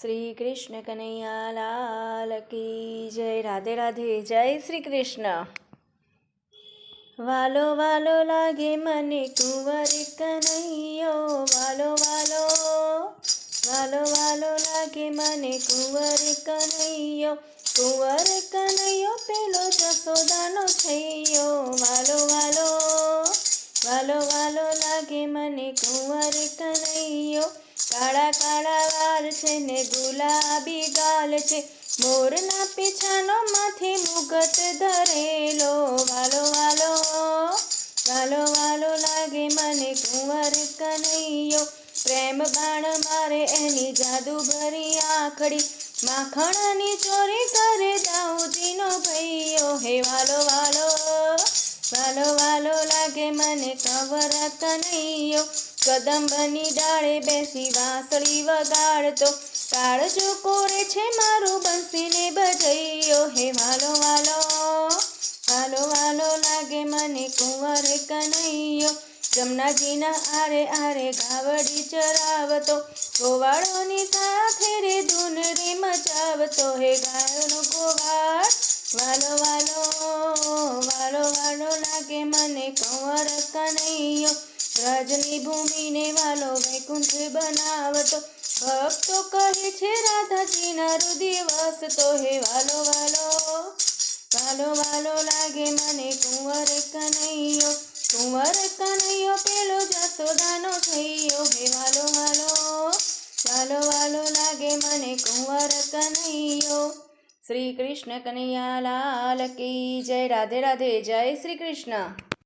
શ્રી કૃષ્ણ કનૈયા લાલ કી જય, રાધે રાધે, જય શ્રી કૃષ્ણ વાલો વાલો લાગે મને કુંવર કનૈયો. વાલો વાલો વાલો વાલો લાગે મને કુંવર કનૈયો. કુંવર કનૈયો પેલો જસોદાનો થયો. વાલો વાલો વાલો વાલો લાગે મને કુંવર કનૈયો. કાળા કાળા વાળ છે ને ગુલાબી ગાલ છે. મોરના પીછાનો માથે મુગટ ધરેલો. વાલો વાલો વાલો વાલો લાગે મને કુંવર કનૈયો. પ્રેમ બાણ મારે એની જાદુ ભરી આખડી. માખણની ચોરી કરે દાઉદીનો ભૈયો. હે વાલો વાલો વાલો વાલો લાગે મને કવર કનૈયો. કદંબની ડાળે બેસી વાંસળી વગાડતો કાળજો કોરે છે મારું બંસીને બજૈયો. હે વાલો વાલો વાલો વાલો, લાગે મને કુંવર કનૈયો. જમનાજીના આરે આરે ગાવડી ચરાવતો, ગોવાળોની સાથે રે ધૂનરી મચાવતો. હે ગાયોનો ગોવાળ, વાલો વાલો વાલો વાલો, લાગે મને કુંવર કનૈયો. વ્રજની ભૂમિને વાલો વૈકુંઠ બનાવતો. ભક્તો કહે છે, રાધાજીના દિવસ તો હે. વાલો વાલો વાલો વાલો, લાગે મને કુંવર કનૈયો. કુંવર કનૈયો પેલો જસોદાનો થયો હે. વાલો વાલો વાલો વાલો, લાગે મને કુંવર કનૈયો. શ્રી કૃષ્ણ કનૈયા લાલ કી જય. રાધે રાધે, જય શ્રી કૃષ્ણ.